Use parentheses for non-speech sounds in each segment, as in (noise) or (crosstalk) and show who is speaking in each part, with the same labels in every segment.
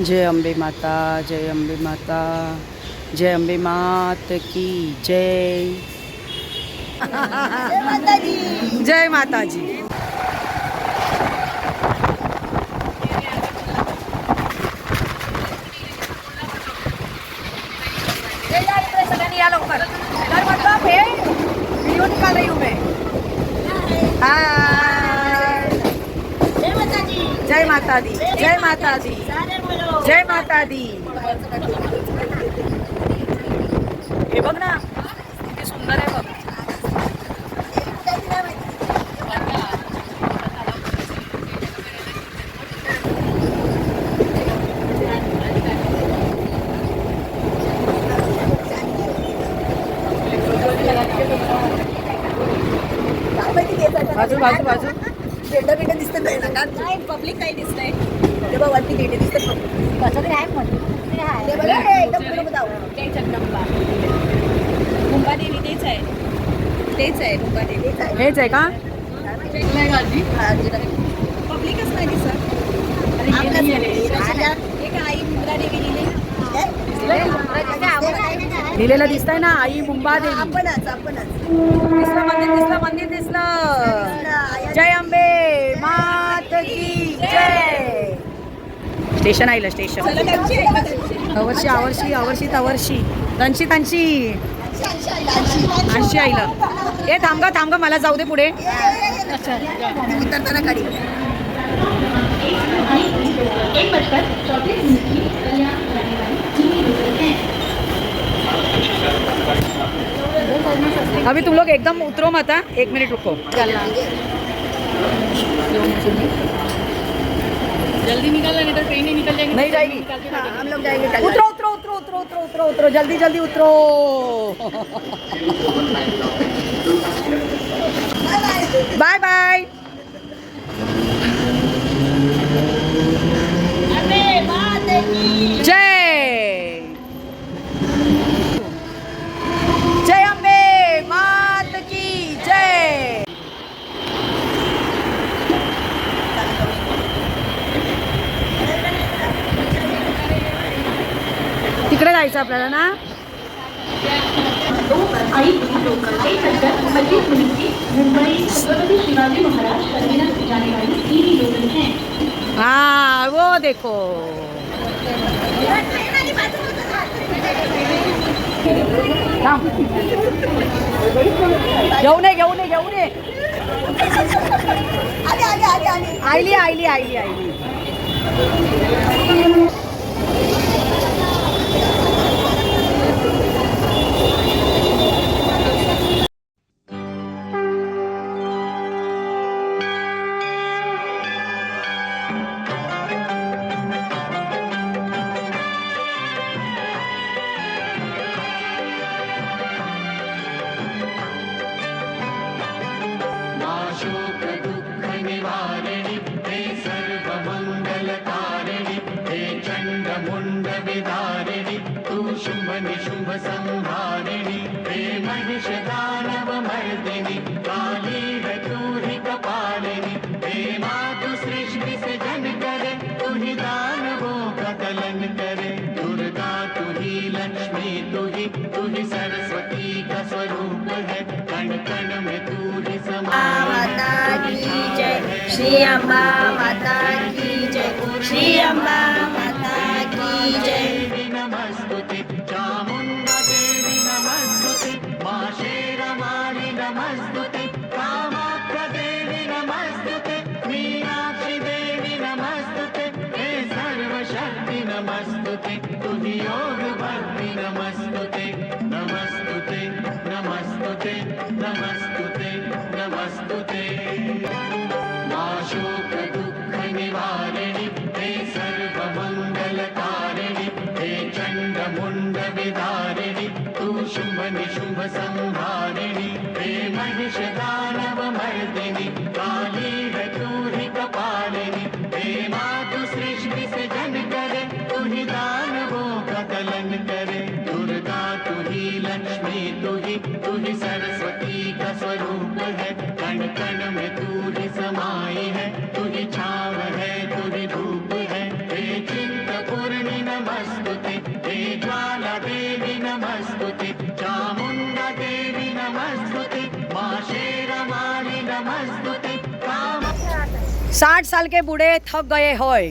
Speaker 1: जय अंबे माता जय अंबे माता जय अंबे मात की जय। जय माताजी।
Speaker 2: सगळ्यांनी या लवकर तर जय माता दी हे बघ ना. किती सुंदर आहे बघ. बाजू बाजू बाजू.
Speaker 3: झेंडा बिंडा दिसत नाही. ना का
Speaker 2: नाही पब्लिक काही दिसतंय
Speaker 3: ते बघ वरती गेटे दिसत
Speaker 2: कसं तरी आहे.
Speaker 3: हे
Speaker 2: ते जगदंबा मुंबादेवी तेच आहे. तेच आहे मुंबादेवी
Speaker 1: हेच आहे का?
Speaker 2: पब्लिकच नाही दिसत. एक आई मुंद्रा देवी लिहिली
Speaker 1: लिहिलेलं दिसतंय ना आई मुंबा देवी
Speaker 3: आपणच आपणच.
Speaker 1: दिसलं मंदिर दिसलं मंदिर दिसलं. जय अंबे मात की. Station आईलं station. अवर्षी अवर्षी अवर्षी तवर्षी. तनशी तनशी आणशी आईलं. ए थांब थांब मला जाऊ दे पुढे. अभी तुम लोग एकदम उतरो मत? एक मिनट रुको.
Speaker 2: जल्दी निकल नहीं तो ट्रेन ही निकल जाएंगे।
Speaker 1: नहीं जाएगी।
Speaker 3: हम लोग जाएंगे
Speaker 1: उतरो उतरो उतरो उतरो उतरो उतरो उतरो जल्दी जल्दी उतरो। (laughs) बाय बाय जय जय अंबे मात की जय तिकडे जायचं आपल्याला ना हाँ वो देखो थांब. घेऊ नये घेऊ नये घेऊ नये
Speaker 3: आले आले आले आले
Speaker 1: आईली आईली
Speaker 4: से जन करे तू ही दानवों का कलन करे। दुर्गा तू ही लक्ष्मी तू ही तू ही सरस्वती का स्वरूप है। कण कण में तू ही।
Speaker 3: माता की जय। श्री अम्बा माता की जय। श्री अम्बा
Speaker 4: शुम्भनिशुम्भसंहारिणि हे महिषदानवमर्दिनि काली रतूहि कपालिनि हे मातु सृष्टि से जन करे तु दानवों का कलन करे। दुर्गा तु लक्ष्मी तु ही सरस्वती का स्वरूप है। कण कण में तू ही समाई है तू छाव है तू धूप हे ज्वाला देवी नमस्तुते चामुण्डा देवी नमस्तुते मा शेरवाली नमस्तुते
Speaker 1: साठ साल के बूढ़े थक गए होय।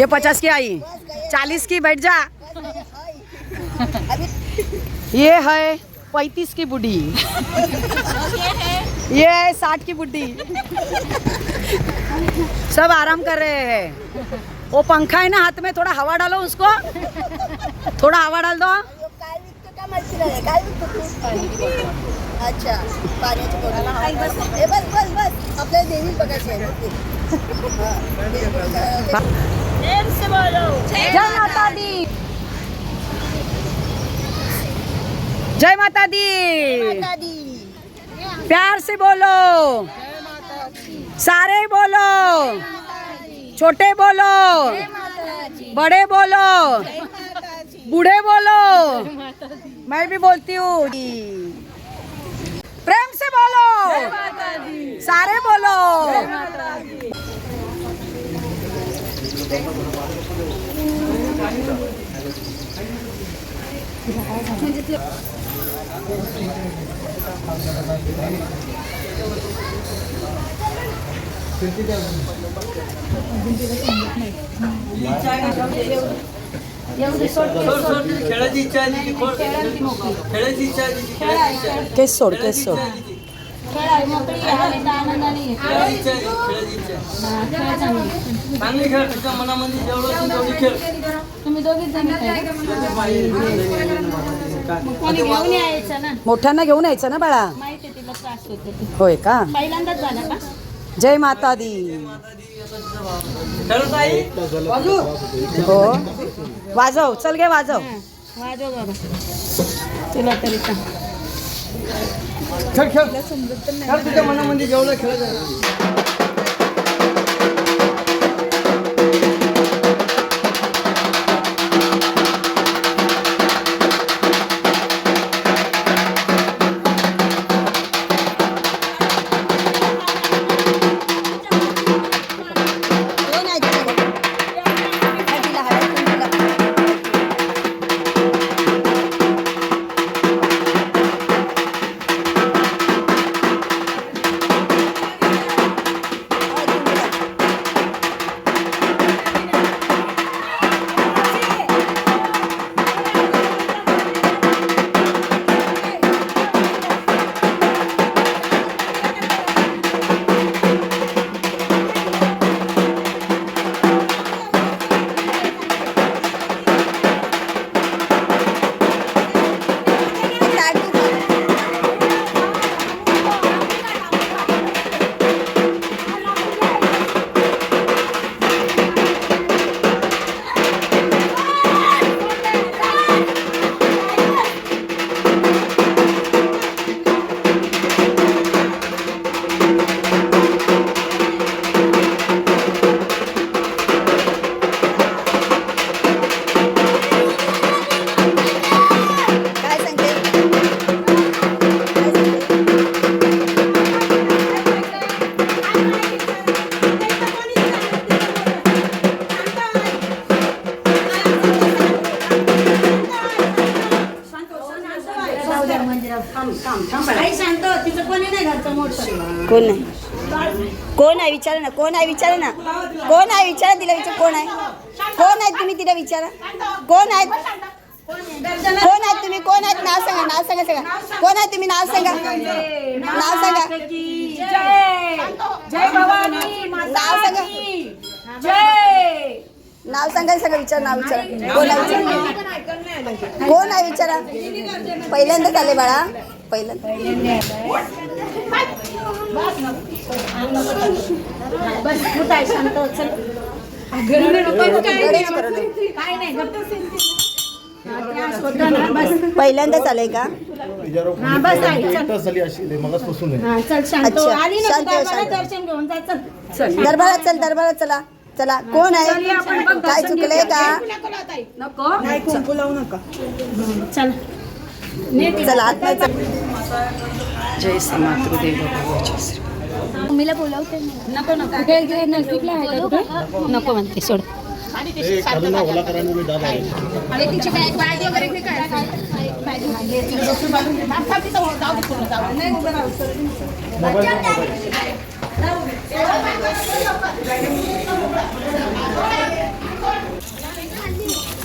Speaker 1: ये पचास की आई। चालीस की बैठ जा। ये है पैंतीस की बुढ़ी। ये है साठ की बुढ़ी। सब आराम कर रहे हैं। वो पंखा है ना हाथ में थोड़ा हवा डालो उसको। थोड़ा हवा डाल दो।
Speaker 2: तू अच्छा पाण्याची बस। बस बस आपल्याला देवी बघायची आहे हा.
Speaker 3: प्रेम से बोलो।
Speaker 1: जय माता दी। जय माता दी प्यार से बोलो। सारे बोलो। छोटे बोलो बड़े बोलो बूढ़े बोलो मैं भी बोलती हूँ प्रेम से बोलो सारे बोलो
Speaker 5: खेळायची इच्छा आहे तिची खोल- खेळायची इच्छा आहे खेळायची इच्छा आहे.
Speaker 1: केस सोड केस सोड
Speaker 3: खेळ
Speaker 5: मनामध्ये जेवढं खेळ
Speaker 3: तुम्ही दोघीच
Speaker 1: मोठ्यांना घेऊन यायचं ना बाळा होय का
Speaker 3: पहिल्यांदाच झाला का
Speaker 1: जय माता दी हो. वाजव. चल गे वाजव.
Speaker 3: वाजव बाबा. तुला तरी
Speaker 5: खेळ खेळ. खेळ तुझ्या मनामध्ये जेवढं खेळत
Speaker 2: विचारा ना. कोण आहे विचारा ना. कोण आहे विचारा तिला विचार. कोण आहे? कोण आहे तुम्ही तिला विचारा. कोण आहेत कोण आहेत तुम्ही? कोण आहेत? नाव सांगा नाव सांगा सांगा. कोण आहे तुम्ही? नाव सांगा. नाव सांगा. नाव सांगा. नाव सांगा सगळं विचार नाव विचारा. कोण आहे विचारा? कोण आहे विचारा? पहिल्यांदाच आले बाळा. पहिल्यांदा. करू नये. पहिल्यांदाच आलंय का
Speaker 3: हो.
Speaker 2: अच्छा,
Speaker 3: आली ना
Speaker 2: शांत हो,
Speaker 3: तुला
Speaker 2: शांत हो.
Speaker 3: दर्शन घेऊन जा चल.
Speaker 2: दरबारात चल दरबारात चला. चला कोण आहे? काय चुकलंय का?
Speaker 3: चल.
Speaker 2: चला. आतमध्ये चल.
Speaker 1: जय समातृदेव
Speaker 3: मम्मीला बोलावते. नको नको. नजदीकला आहे? नको म्हणते सोड.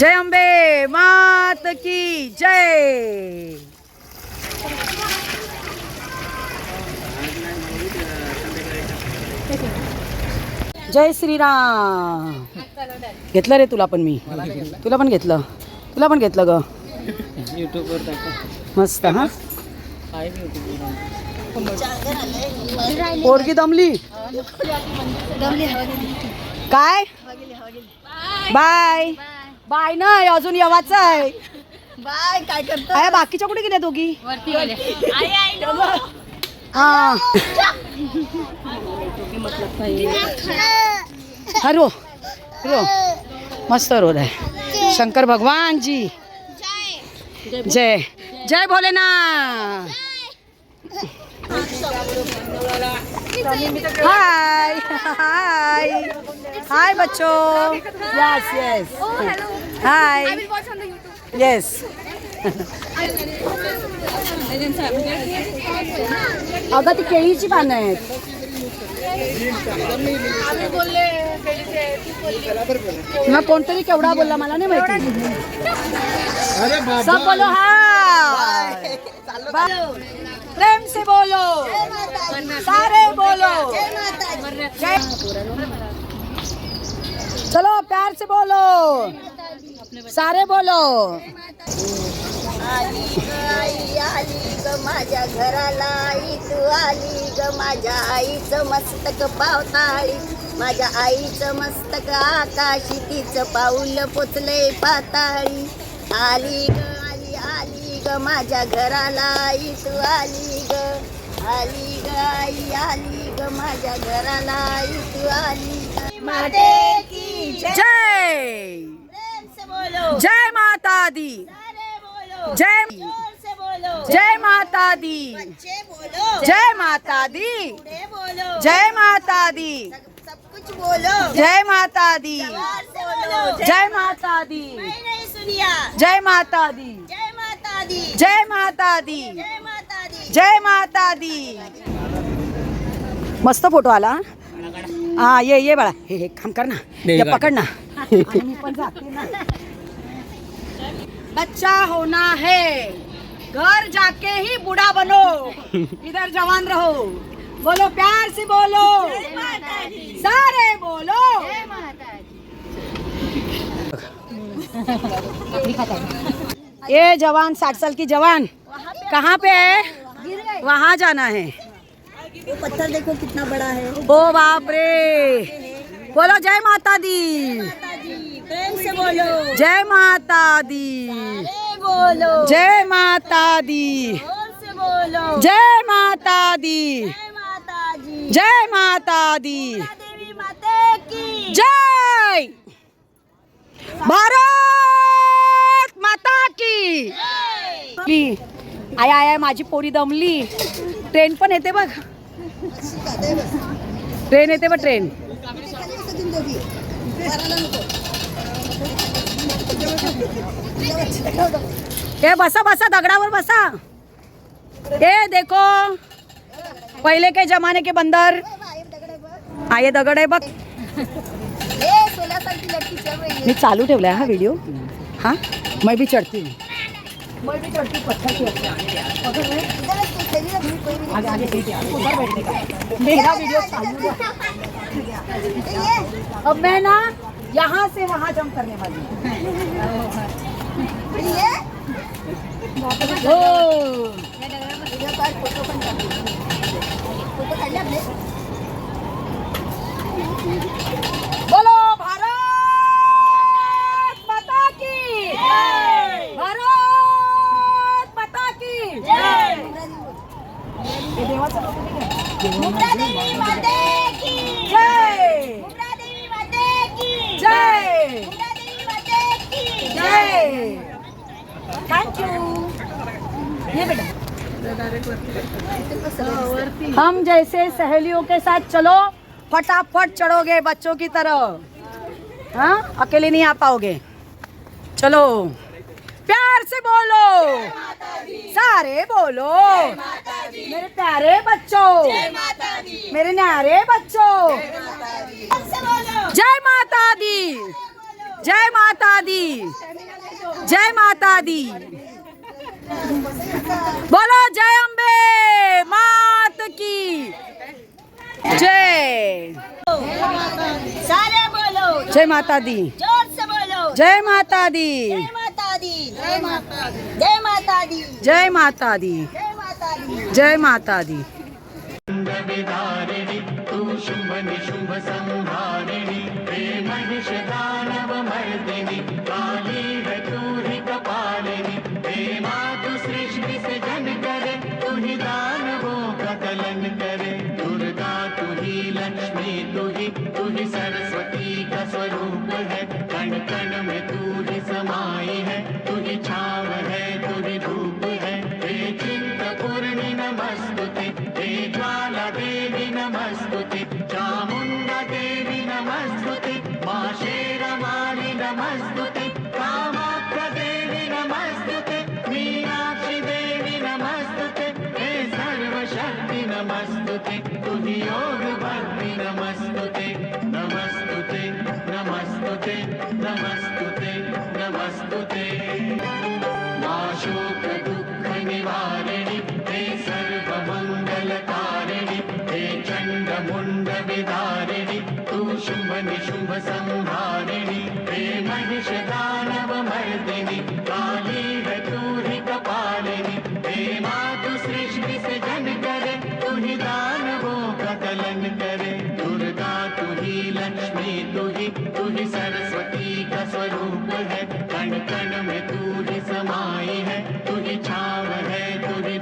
Speaker 1: जय अंबे मात की जय. जय श्रीराम. घेतलं रे तुला पण मी. तुला पण घेतलं. तुला पण घेतलं ग. मस्त हा? पोरगी दमली? काय? बाय. बाय नाही अजून येवाचं आहे.
Speaker 2: बाय काय करतो
Speaker 1: आहे बाकीच्या कुठे गेल्या दोघी? हा. हरो रो मस्त रोड आहे शंकर भगवान जी। जय। जय। भोलेनाथ। हाय हाय हाय बच्चो। Yes yes hi. येस अगं ती केळीची पानं आहेत. मग कोणतरी केवढा बोलला मला नाही माहिती. सब बोलो हाय. प्रेम से बोलो. सारे बोलो. चलो प्यार से बोलो. सारे बोलो.
Speaker 2: आली ग आई आली ग माझ्या घराला आई तू आली ग माझ्या आईचं मस्तक पावताळी. माझ्या आईचं मस्तक आकाशी तिचं पाऊल पोचले पाताळी. आली ग आली आली ग माझ्या घराला आई तू आली ग. आली ग आई आली ग माझ्या घराला आई तू आली ग. माते की जय.
Speaker 1: जय माता दी! जय
Speaker 2: जोर से बोलो
Speaker 1: जय माता दी
Speaker 2: बच्चे बोलो
Speaker 1: जय माता दी
Speaker 2: बूढ़े बोलो
Speaker 1: जय माता दी
Speaker 2: सब सब कुछ बोलो
Speaker 1: जय माता दी
Speaker 2: जोर से बोलो
Speaker 1: जय माता दी
Speaker 2: मैं नहीं सुनिया
Speaker 1: जय माता दी
Speaker 2: जय माता दी
Speaker 1: जय माता दी
Speaker 2: जय माता दी
Speaker 1: जय माता दी मस्त फोटो आला हा ये ये बाळा हे हे काम कर ना ये पकड ना आणि मी पण जाते ना बच्चा होना है। घर जाके ही बूढ़ा बनो। (laughs) इधर जवान रहो। बोलो प्यार से बोलो। सारे बोलो। ये (laughs) जवान साठ साल की जवान कहाँ पे है? वहाँ जाना है।
Speaker 2: वो पत्थर देखो कितना बड़ा है।
Speaker 1: ओ बाप रे। बोलो जय माता दी जय माता दी।
Speaker 2: बोलो
Speaker 1: जय माता दी।
Speaker 2: बोलो
Speaker 1: जय माता दी।
Speaker 2: जय माता
Speaker 1: दी। जय। भारत माता की। आय आय आय, माझी पोरी दमली. ट्रेन पण येते बघ. ट्रेन येते बघ ट्रेन. ए बसा बसा दगडावर बसा. ए देखो. पहिले के जमाने के बंदर. आये दगड आहे बघ.
Speaker 2: ए सोल्यासारखी लटकी चल रही है.
Speaker 1: मी चालू ठेवलाय हा व्हिडिओ. हा? मैं भी चढ़ती हूँ मैं भी चढ़ती हूँ पत्थर की पकड़ रहे हैं?
Speaker 2: इधर तो चली ना धूप कोई भी
Speaker 1: आगे आगे ठीक है उधर बैठने का मेरा वीडियो चालू है। अब मैं ना यहाँ से वहाँ जंप करने वाली हूँ।
Speaker 2: नहीं हे देवी माते की
Speaker 1: जय
Speaker 2: देवी माते की
Speaker 1: जय
Speaker 2: देवी माते की
Speaker 1: जय थैंक यू ये बेटा हम जैसे सहेलियों के साथ चलो फटाफट चढ़ोगे बच्चों की तरह हाँ अकेले नहीं आ पाओगे चलो प्यार से बोलो। सारे बोलो। मेरे प्यारे बच्चों। मेरे न्यारे बच्चों। जय माता दी। जय माता दी। जय माता दी। बोलो जय अम्बे मात की। जय।
Speaker 3: सारे बोलो।
Speaker 1: जय माता दी।
Speaker 3: जोर से बोलो।
Speaker 1: जय माता दी।
Speaker 3: माता दी जय माता दी जय माता दी
Speaker 1: जय माता दी
Speaker 3: जय माता दी
Speaker 1: जय माता दी
Speaker 4: विदारिणि तू शुंभ निशुंभ संहारिणि हे महिष दानव मर्दिनि कण में तू ही समाई है तू ही छाव है तू ही धूप है। हे चिंतपूर्णि नमस्तुते, हे ज्वाला देवी नमस्तुते चामुंडा देवी नमस्तुते, मा नमस्तुते। कण में तू ही समाई है तू ही छाव है तू ही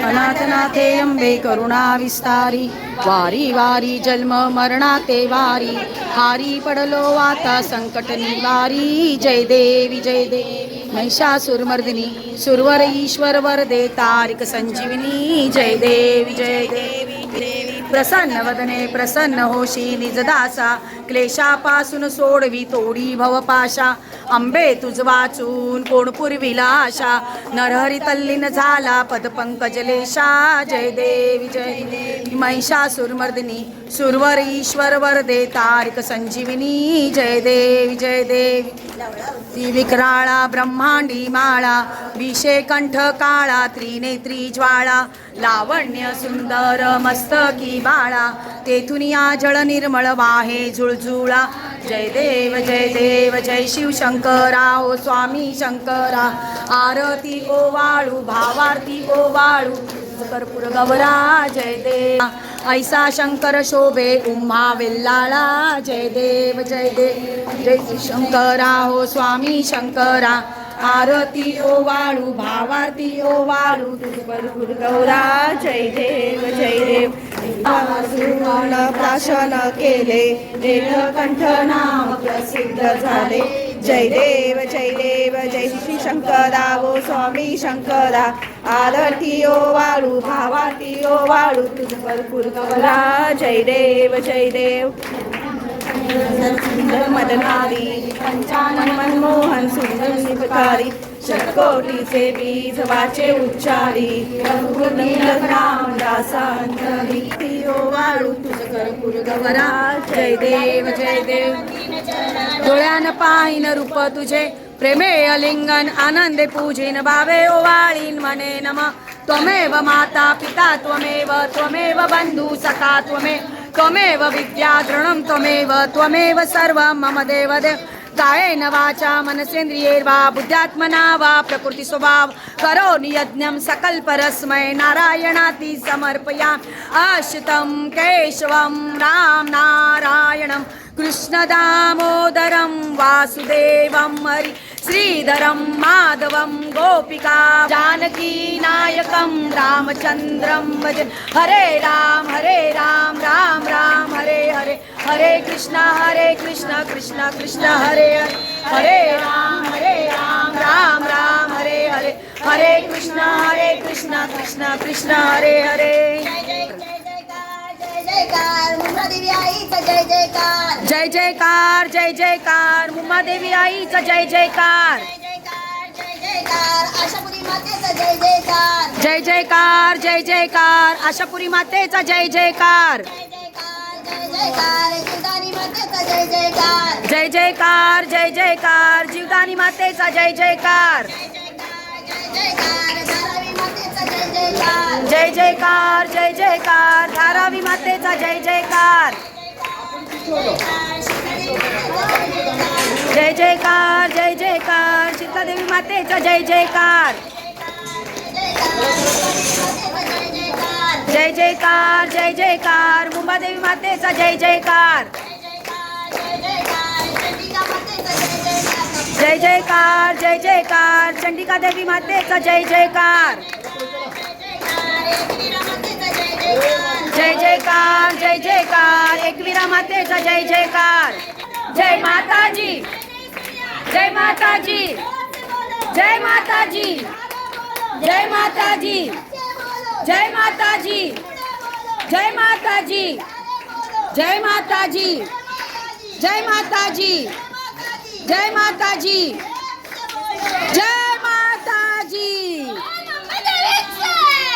Speaker 1: अनाथनाथे अंबे करुणा विस्तारी वारी वारी जन्म मरणाते वारी हारी पडलो वाता संकट निवारी जय देवी जय देवी। महिषासुरमर्दिनी सुरवर ईश्वर वरदे तारिक संजीवनी जय देवी जय देवी। प्रसन्न वदने प्रसन्न होशी निजदासा क्लेशापासून सोडवी तोडी भवपाशा. अंबे तुझ वाचून कोण पुरविला आशा नरहरी तल्लीन झाला पदपंकजलेशा जय देवी जय देवी. महिषासुरमर्दिनी सुरवर ईश्वर वरदे तारिक संजीविनी. जय देवी जय देवी. ती ब्रह्मांडी माळा. विषे कंठ काळा त्रिनेत्री ज्वाळा. लावण्य सुंदर मस्तकी बाळा तेथून या जळ निर्मळ वाहे झुळझुळा जय देव जय देव जय शिव शंकरा ओ स्वामी शंकरा. आरती ओ वाळू भावारती ओ वाळू कर्पूर गवरा जय देव. ऐसा शंकर शोभे उम्हा वेल्लाळा. जय देव जय देव. जय शंकरा हो स्वामी शंकरा. आरती ओ वाळू भावारती ओ वाळू तुपलपूर गौरा जय देव जय देव.
Speaker 2: सुमन प्राशन केले नीलकंठ नाम प्रसिद्ध झाले. जय देव जय देव जय श्री शंकरा ओ स्वामी शंकरा. आरती ओ वाळू भावाती ओ वाळू तुझ भरपूर गौरा जय देव जय देव. सुंदर मदनारी पंचानन मनमोहन सुंदर शिवकारी षटकोटीचे बीज वाचे उच्चारी राम दासांतरी ओ वाळू तुझ कर्पूर गवरा जय देव जय देव.
Speaker 1: डोळ्यान पाहिन रूप तुझे प्रेमे अलिंगन आनंदे पूजिन भावे ओवाळीन मने नम. त्वमेव माता पिता त्वमेव त्वमेव बंधू सखा त्वमेव त्वमेव विद्यातृणं त्वमेव त्वमेव सर्वं मम देवदेव कायेन वाचा मनसेन्द्रियैर्वा बुद्ध्यात्मना वा प्रकृतिस्वभाव। करो करोमि यज्ञं सकल्परस्मै नारायणाति समर्पया आश्रितं केशवं राम नारायणं कृष्णदामोदरं वासुदेवं हरि श्रीधरं माधवं गोपिका जानकी नायकं रामचन्द्रं भज। हरे राम हरे राम राम राम हरे हरे। हरे कृष्ण हरे कृष्ण कृष्ण कृष्ण हरे हरे। हरे राम हरे राम राम राम हरे हरे। हरे कृष्ण हरे कृष्ण कृष्ण कृष्ण हरे हरे।
Speaker 3: जय जय जयकार जय जयकार मुंब्रा देवी आई
Speaker 2: आईचा जय जयकार
Speaker 1: जय जयकार जय जयकार मुंबादेवी आईचा जय जयकार
Speaker 2: जय जयकार जय जयकार आशापुरी मातेचा जय जयकार
Speaker 1: जय जयकार जय जयकार आशापुरी मातेचा जय जयकार
Speaker 2: जय जयकार जय जयकार मातेचा जय जयकार
Speaker 1: जय जयकार जय जयकार जीवदानी मातेचा जय जयकार
Speaker 2: जय जयकार जय जयकार धारावी जय जयकार
Speaker 1: जय जयकार. जय जयकार. जय जयकार जय जयकार. सीतादेवी मातेचा जय जयकार. जय जयकार जय जयकार. मुंबादेवी मातेचा जय जयकार. जय जयकार जय जयकार. चंडिका देवी मातेचा जय जयकार. जय जयकार जय जयकार एकवीरा मातेचा जय जयकार. जय माताजी जय माताजी जय माताजी जय माताजी जय माताजी जय माताजी जय माताजी जय माताजी जय माताजी जय माताजी.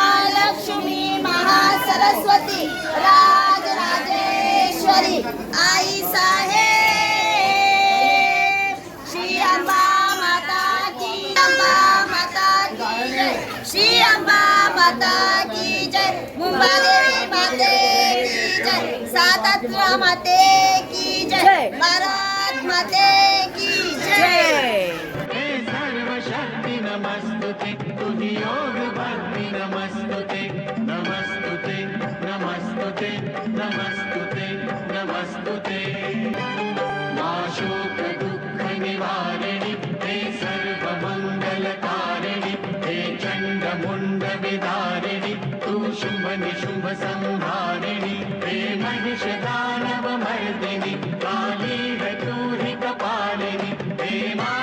Speaker 2: महालक्ष्मी महासरस्वती राजराजेश्वरी आई साहेब। श्री अंबा माता की अंबा माता की जय। श्री अंबा माता की जय। मुंबादेवी माते की जय। सातत्रा माते की जय. भारत माते की जय।
Speaker 4: शुम्भ निशुम्भ सन्धारिणि प्रेमनिष दानवमर्दिनि काली रतूरिकपालिनि प्रेमा